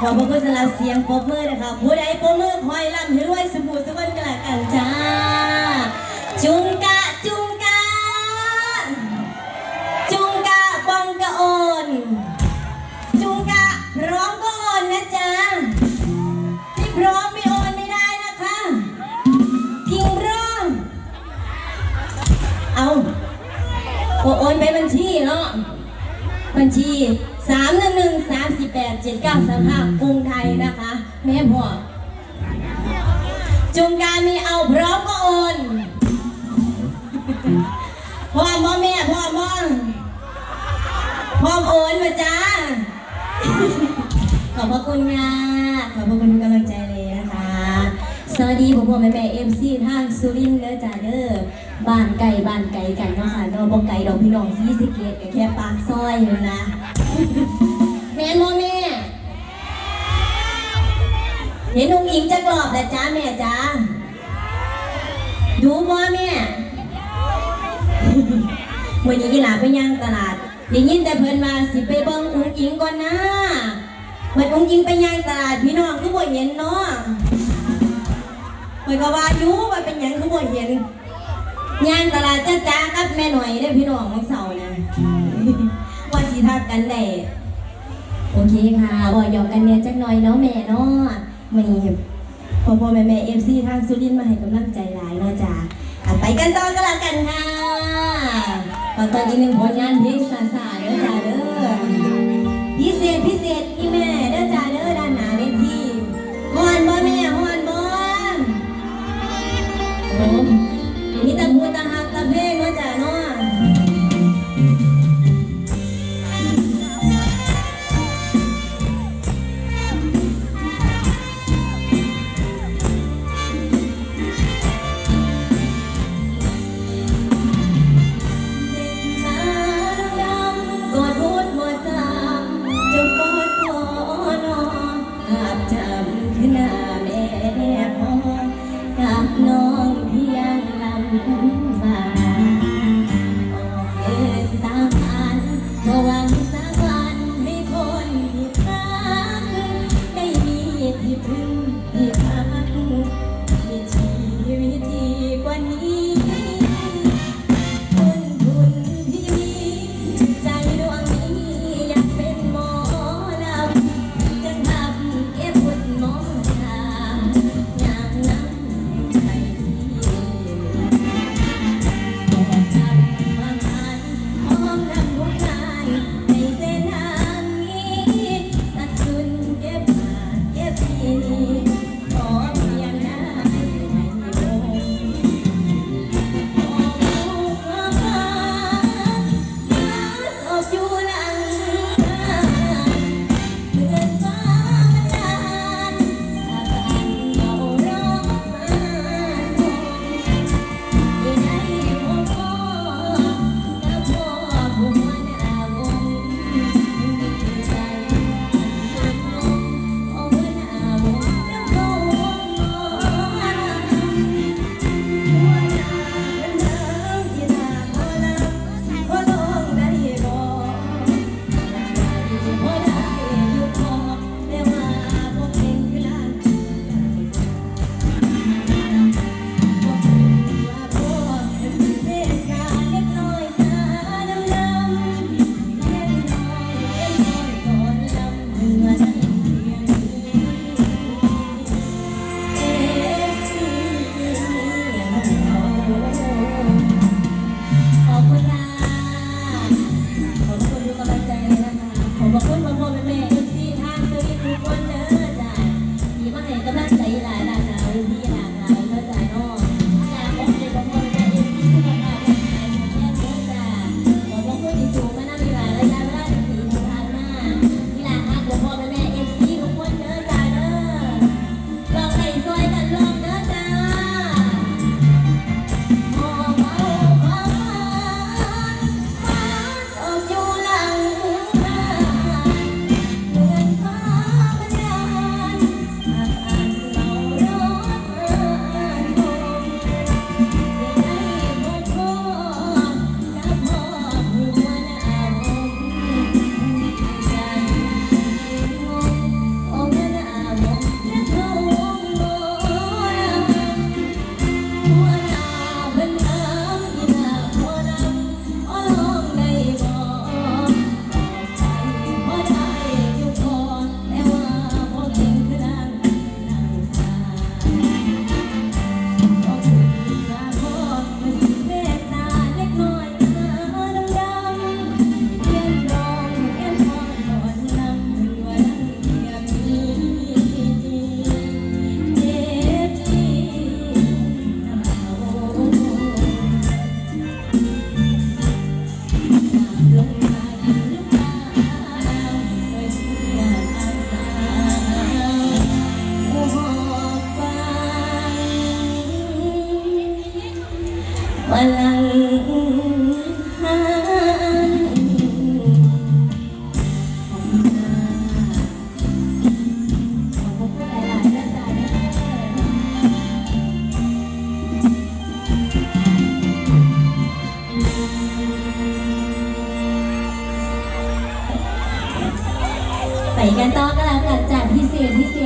พระคุณสำหรับเสียงปรบมือนะคะผู้ใดปรบมือคอยร่ำให้รวยสมบูรณ์สมบูรณ์กันละกันจ้า จุงกะจุงกะ จุงกะบองกะโอน จุงกะพร้อมก็โอนนะจ๊ะที่พร้อมไม่โอนไม่ได้นะคะกิงร้องเอาโอโอนไปบัญชีเนาะ บัญชี 3 1 1 3 8 7 9 3 5กรุงไทยนะคะ แม่พ่อจุงการมีเอาพร้อมก็โอนพ่อมอแม่พ่อมอพร้อมโอนมาจ้าขอบพระคุณค่ะขอบพระคุณทุกกำลังใจ วัสดีผมผมแม่แม่เอ็มซีทางสุรินทร์เด้อจ้าเด้อบ้านไก่บ้านไก่ไกันเนาะค่ะเนอนบ่ไก่ดอกพี่น้องซีสะเกตกับแค่ปากซอยอยู่นะแม่นบ่แม่เห็นนุ่งอิงจะกรอบแต่จ้าแม่จ้าดูบ่แม่วันนี้กีฬาไปย่างตลาดได้ยินแต่เพิ่นมาสิไปเบิ่งอุ้งอิงก่อนนะเพิ่นอุ้งอิงไปย่างตลาดพี่น้องคือบ่เห็นเนาะ เพิ่นก็ว่าอยู่ว่าเป็นหยังคือบ่เห็นย่างตลาดจ้าจ้ากับแม่หน่อยเด้อพี่น้องมื้อเช้านะ ว่าสิทักกันได้โอเคค่ะบ่หยอกกันเนี่ยจักหน่อยเนาะแม่เนาะมื้อนี้พ่อพ่อแม่แม่ FC ทางสุรินทร์มาให้กำลังใจหลายเนาะจ้าอะไปกันต่อกันละกันค่ะตอตอนอีกหนึ่งผล โ可以来 กันต่อกันแล้วกันจากพิเศษพิเศษ